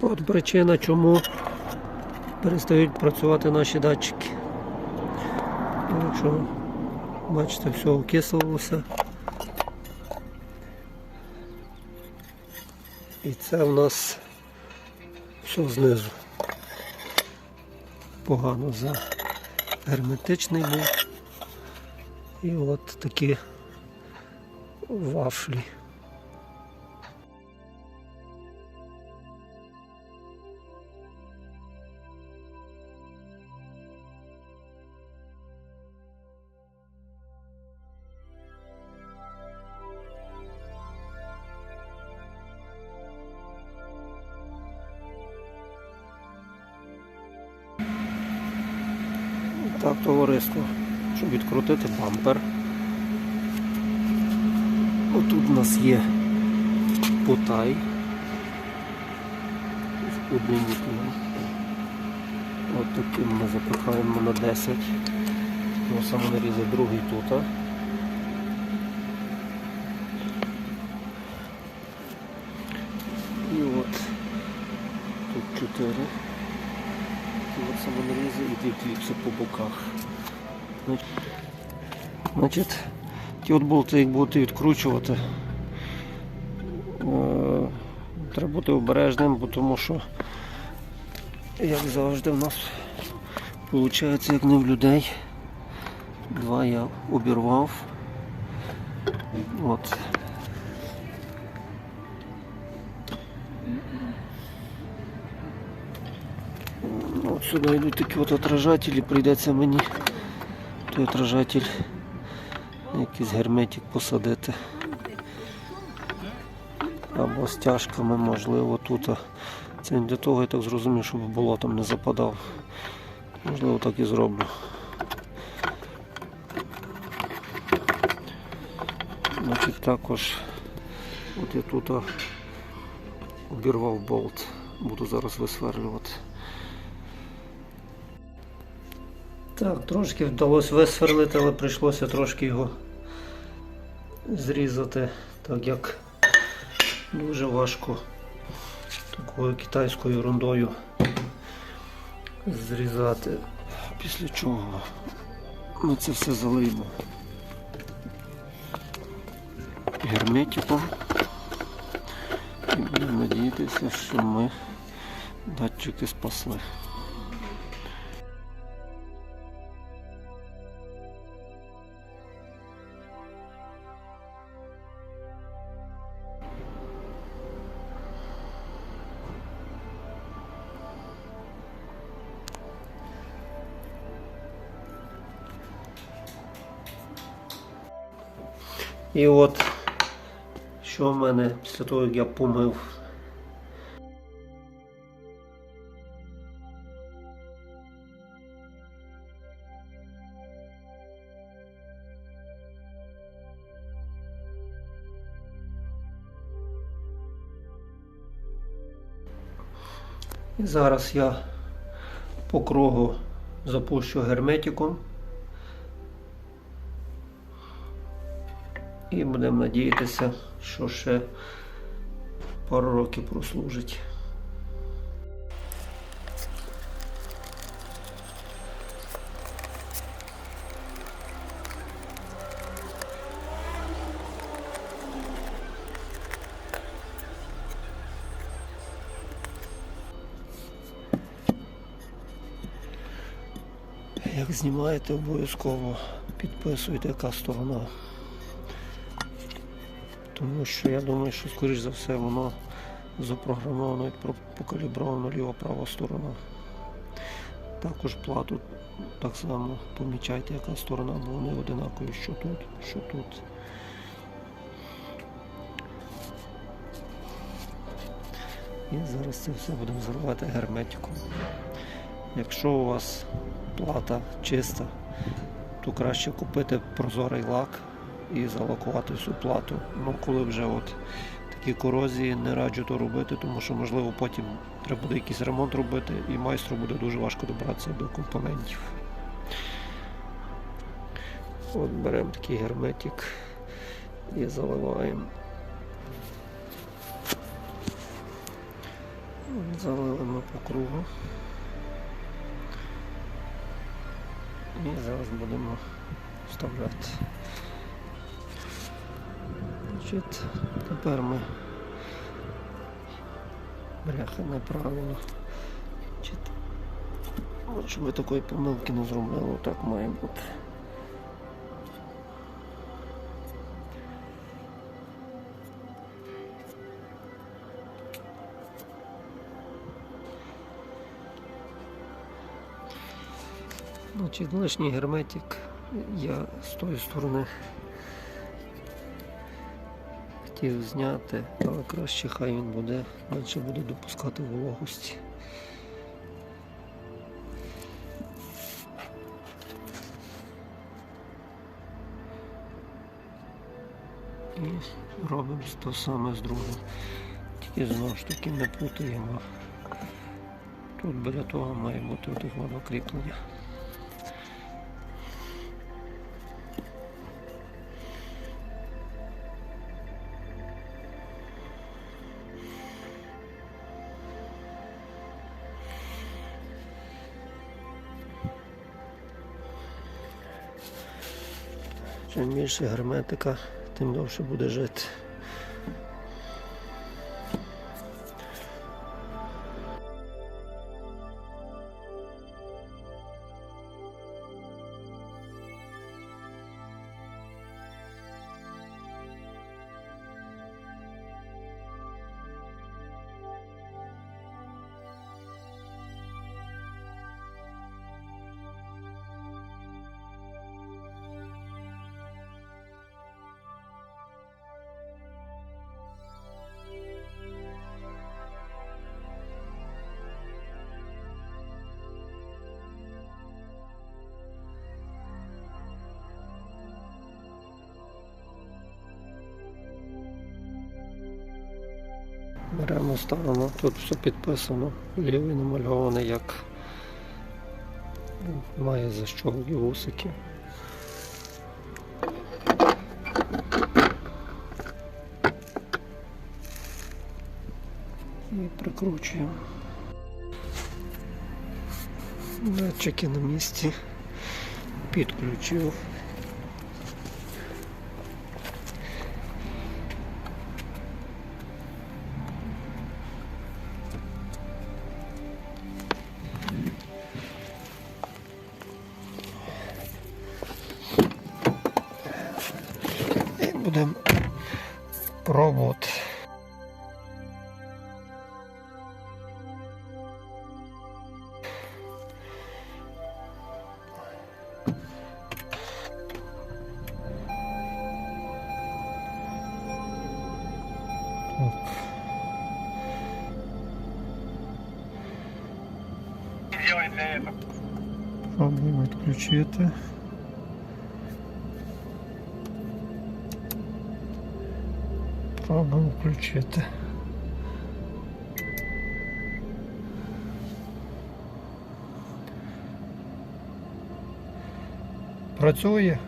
От причина, чому перестають працювати наші датчики. Якщо бачите, все окислилося. І це в нас все знизу. Погано за герметичний був. І от такі вафлі. Так, товариство, щоб відкрутити бампер. Отут у нас є потай. Удлінітелем. От таким ми запихаємо на 10. Його самонарізи другий тут. І от тут 4. Такі от самонарізи і дві кліпси по боках. Значить, ті от болти, як будете відкручувати, е, треба бути обережним, бо тому що, як завжди, в нас виходить, як не в людей. Два я обірвав. От. Сюди йдуть такі от отражателі, прийдеться мені той отражатель якийсь герметик посадити. Або стяжками, можливо, тут. Це не для того, я так зрозумів, щоб болотом не западав. Можливо, так і зроблю. Значить, також от я тут обірвав болт. Буду зараз висверлювати. Так, трошки вдалося висверлити, але прийшлося трошки його зрізати, так як дуже важко такою китайською ерундою зрізати. Після чого ми це все залиємо герметиком і будемо надіятися, що ми датчики спасли. І от що в мене після того, як я помив. І зараз я по кругу запущу герметиком. І будемо надіятися, що ще пару років прослужить. Як знімаєте, обов'язково підписуйте, яка сторона. Тому що я думаю, що скоріш за все воно запрограмовано і покалібровано ліва-права сторона. Також плату так само помічайте, яка сторона, бо вони одинакові, що тут, що тут. І зараз це все будемо заливати герметиком. Якщо у вас плата чиста, то краще купити прозорий лак і залакувати всю плату. Ну, коли вже от такі корозії, не раджу то робити, тому що можливо потім треба буде якийсь ремонт робити і майстру буде дуже важко добратися до компонентів. От беремо такий герметик і заливаємо. Залили ми по кругу. І зараз будемо вставляти. Значить, тепер ми бляха неправильно. От щоб ви такої помилки не зробили, так має бути. Значить, лишній герметик я з тої сторони хотів зняти, але краще хай він буде, менше буде допускати вологості. І робимо те саме з другим. Тільки знову ж таки не путаємо. Тут біля того має бути отих воно. Чим більше герметика, тим довше буде жити. Беремо, ставимо, тут все підписано, лівий намальований як має защолки вусики. І прикручуємо. Датчики на місці. Підключив. Будемо пробувати. Так. делать для этого? Пробуємо відключити. Включити. Працює.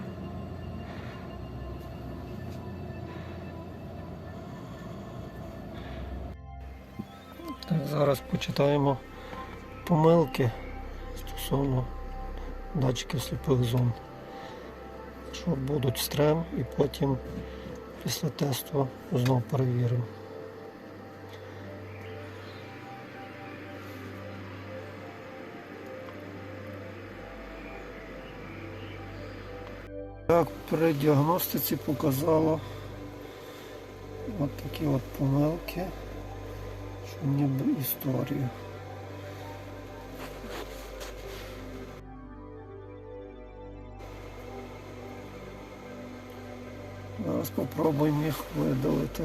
Так, зараз почитаємо помилки стосовно датчиків сліпих зон. Що будуть стрем і потім після тесту знову перевіримо. Так, при діагностиці показало от такі от помилки, що ніби історію. Спробуємо їх видалити.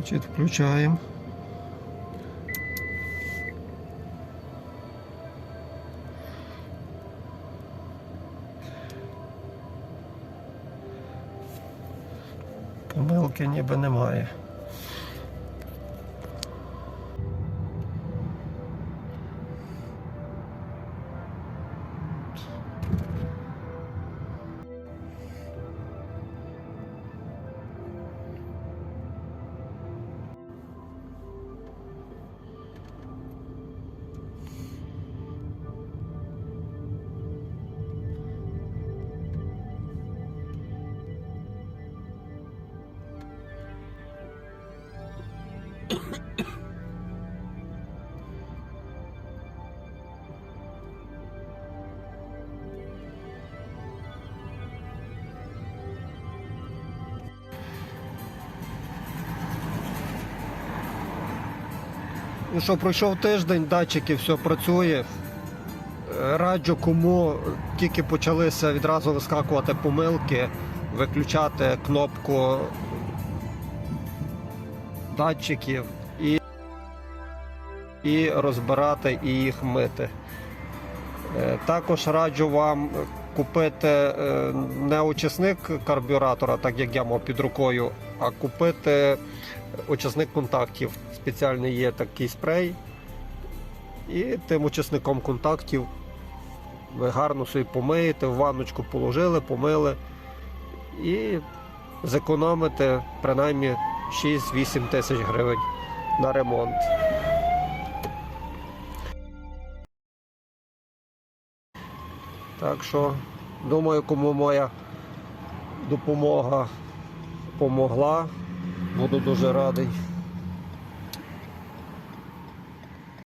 Значить, включаємо. Помилки ніби немає. Ну що, пройшов тиждень, датчики, все працює. Е, Раджу, кому тільки почалися відразу вискакувати помилки, виключати кнопку датчиків і, і розбирати і їх мити. Е, Також раджу вам купити е, не очисник карбюратора, так як я мав під рукою, а купити очисник контактів. Спеціальний є такий спрей. І тим очисником контактів ви гарно собі помиєте, в ванночку положили, помили і зекономите принаймні 6-8 тисяч гривень на ремонт. Так що, думаю, кому моя допомога помогла, буду дуже радий.